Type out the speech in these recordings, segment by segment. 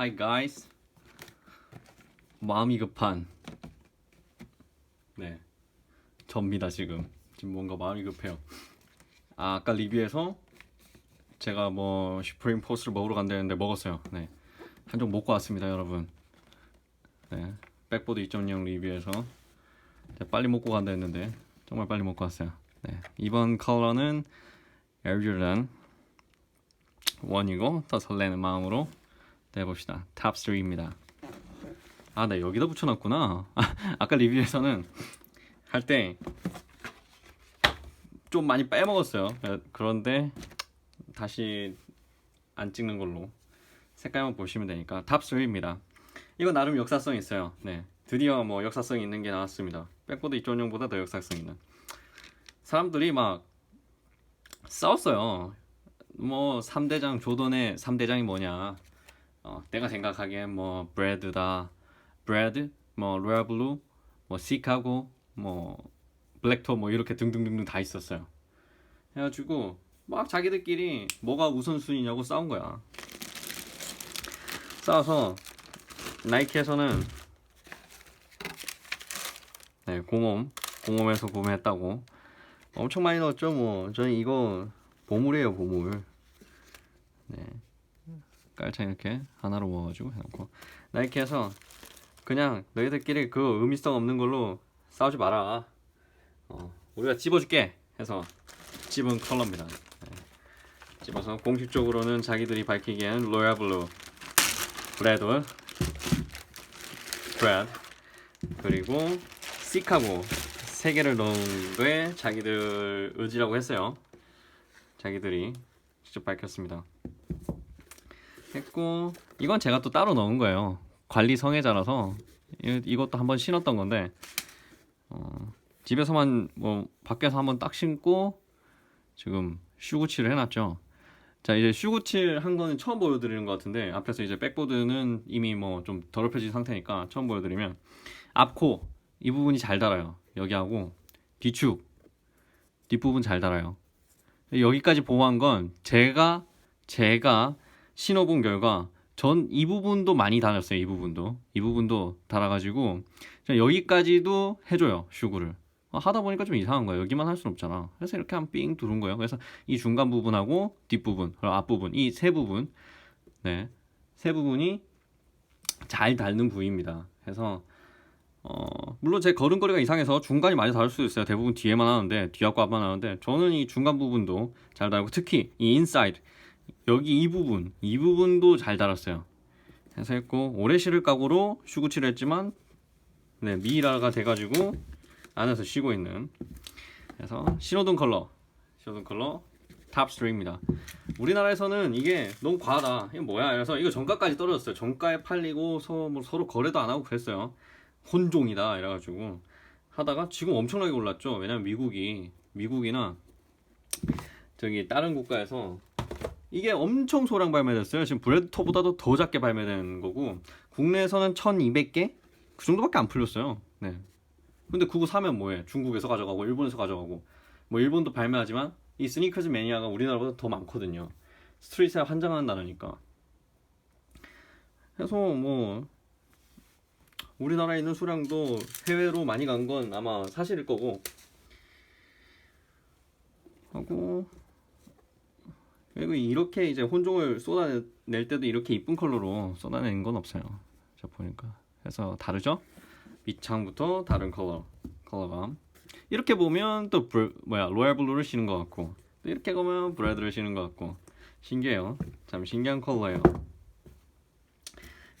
Hi guys. 마음이 급한 네 접니다 지금 지금 뭔가 마음이 급해요. 아, 아까 리뷰에서 제가 뭐 슈프림 포스를 먹으러 간다는데 먹었어요. 네. 한종 먹고 왔습니다, 여러분. 네. 백보드 2.0 리뷰에서 제가 빨리 먹고 간다 했는데 정말 빨리 먹고 왔어요. 네. 이번 컬러는 에어조단 1이고 더 설레는 마음으로 내봅시다. 탑 3입니다. 아, 나 여기다 붙여놨구나. 아 까 리뷰에서는 할 때 좀 많이 빼먹었어요. 에, 그런데 다시 안 찍는 걸로 색깔만 보시면 되니까 탑 3입니다. 이거 나름 역사성 있어요. 네, 드디어 뭐 역사성 있는 게 나왔습니다. 백보드 2.0보다 더 역사성 있는. 사람들이 막 싸웠어요. 뭐 3대장 조던의 3대장이 뭐냐? 어, 내가 생각하기엔 뭐 브레드다, 브레드, 뭐 로얄블루, 뭐 시카고, 뭐 블랙토 뭐 이렇게 등등등등 다 있었어요. 해가지고 막 자기들끼리 뭐가 우선순위냐고 싸운 거야. 싸워서 나이키에서는 네 공홈. 공홈에서 구매했다고. 엄청 많이 넣었죠 뭐. 저는 이거 보물이에요 보물. 네 깔창 이렇게 하나로 모아가지고 해놓고 나이키에서 그냥 너희들끼리 그 의미성 없는 걸로 싸우지 마라 어, 우리가 집어줄게 해서 집은 컬러입니다 네. 집어서 공식적으로는 자기들이 밝히기엔 로얄 블루 브레드 브레드 그리고 시카고 세 개를 넣은 게 자기들 의지라고 했어요. 자기들이 직접 밝혔습니다. 했고 이건 제가 또 따로 넣은 거예요. 관리 성애자라서 이- 이것도 한번 신었던 건데 어, 집에서만 뭐 밖에서 한번 딱 신고 지금 슈구치를 해놨죠. 자 이제 슈구칠 한 거는 처음 보여드리는 것 같은데 앞에서 이제 백보드는 이미 뭐 좀 더럽혀진 상태니까 처음 보여드리면 앞코 이 부분이 잘 달아요 여기하고 뒤축 뒷부분 잘 달아요 여기까지 보호한 건 제가 제가 신어본 결과 전 이 부분도 많이 달았어요 이 부분도. 이 부분도 달아가지고 여기까지도 해줘요 슈구를. 어, 하다 보니까 좀 이상한 거예요. 여기만 할 수는 없잖아. 그래서 이렇게 한 삥 두른 거예요. 그래서 이 중간 부분하고 뒷 부분 그리고 앞 부분 이 세 부분. 네. 세 부분이 잘 닳는 부위입니다. 그래서 어 물론 제 걸음걸이가 이상해서 중간이 많이 다를 수도 있어요. 대부분 뒤에만 하는데 뒤하고 앞만 하는데 저는 이 중간 부분도 잘 달고 특히 이 인사이드 여기 이 부분 이 부분도 잘 달았어요. 해서 했고 오래 실을 각오로 슈구치를 했지만 네 미이라가 돼가지고 안에서 쉬고 있는. 그래서 신호등 컬러 신호등 컬러 탑 3입니다. 우리나라에서는 이게 너무 과하다. 이게 뭐야? 그래서 이거 정가까지 떨어졌어요. 정가에 팔리고 서, 뭐 서로 거래도 안 하고 그랬어요. 혼종이다 이래가지고 하다가 지금 엄청나게 올랐죠. 왜냐면 미국이 미국이나 저기 다른 국가에서 이게 엄청 소량 발매됐어요. 지금 브레드토보다도 더 작게 발매된 거고 국내에서는 1200개? 그 정도밖에 안 풀렸어요. 네. 근데 그거 사면 뭐해? 중국에서 가져가고 일본에서 가져가고. 뭐 일본도 발매하지만 이 스니커즈 매니아가 우리나라보다 더 많거든요. 스트리트에 환장하는 나라니까. 그래서 뭐 우리나라에 있는 수량도 해외로 많이 간 건 아마 사실일 거고. 하고 그리고 이렇게 이제 혼종을 쏟아낼 때도 이렇게 이쁜 컬러로 쏟아내는 건 없어요. 자 보니까 그래서 다르죠? 밑창부터 다른 컬러 컬러감 이렇게 보면 또 브레, 뭐야 로얄 블루를 신은 것 같고 또 이렇게 보면 브레드를 신은 것 같고 신기해요. 참 신기한 컬러예요.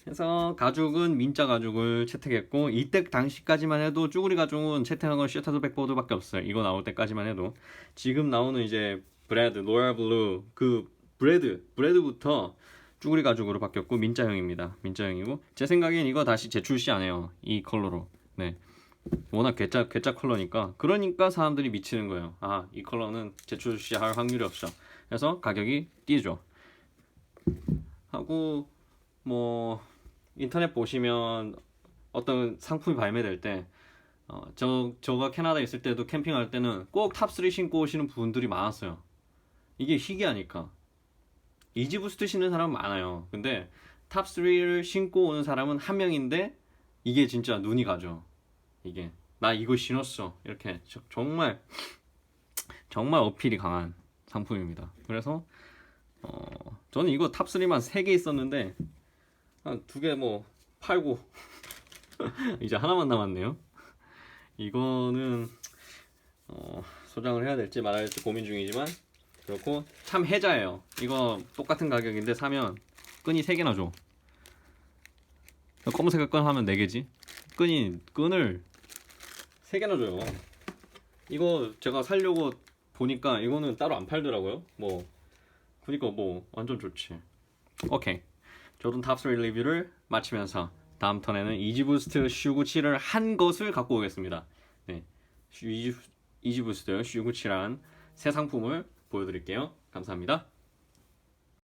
그래서 가죽은 민자 가죽을 채택했고 이때 당시까지만 해도 쭈구리 가죽은 채택한 건 셔터드 백보드밖에 없어요. 이거 나올 때까지만 해도 지금 나오는 이제 브레드, 로얄 블루 그 브레드, 브레드부터 쭈구리 가죽으로 바뀌었고 민자형입니다. 민자형이고 제 생각엔 이거 다시 재출시 안 해요. 이 컬러로. 네. 워낙 괴짜 괴짜 컬러니까 그러니까 사람들이 미치는 거예요. 아, 이 컬러는 재출시할 확률이 없어. 그래서 가격이 뛰죠. 하고 뭐 인터넷 보시면 어떤 상품이 발매될 때, 어, 저, 저가 캐나다에 있을 때도 캠핑할 때는 꼭 탑3 신고 오시는 분들이 많았어요. 이게 희귀하니까. 이지부스트 신는 사람 많아요. 근데 탑 3를 신고 오는 사람은 한 명인데 이게 진짜 눈이 가죠. 이게 나 이거 신었어 이렇게 저- 정말 정말 어필이 강한 상품입니다. 그래서 어, 저는 이거 탑 3만 3개 있었는데 한 두 개 뭐 팔고 이제 하나만 남았네요. 이거는 어, 소장을 해야 될지 말아야 될지 고민 중이지만 그렇고 참 혜자예요. 이거 똑같은 가격인데 사면 끈이 3개나 줘. 검은색 끈 하면 4개지. 끈이 끈을 3개나 줘요. 이거 제가 살려고 보니까 이거는 따로 안 팔더라고요. 뭐 그니까 뭐 완전 좋지. 오케이. 저도 탑3 리뷰를 마치면서 다음 턴에는 이지부스트 슈구치를 한 것을 갖고 오겠습니다. 네. 슈- 이지, 이지부스트 슈구치란 새 상품을 보여드릴게요. 감사합니다.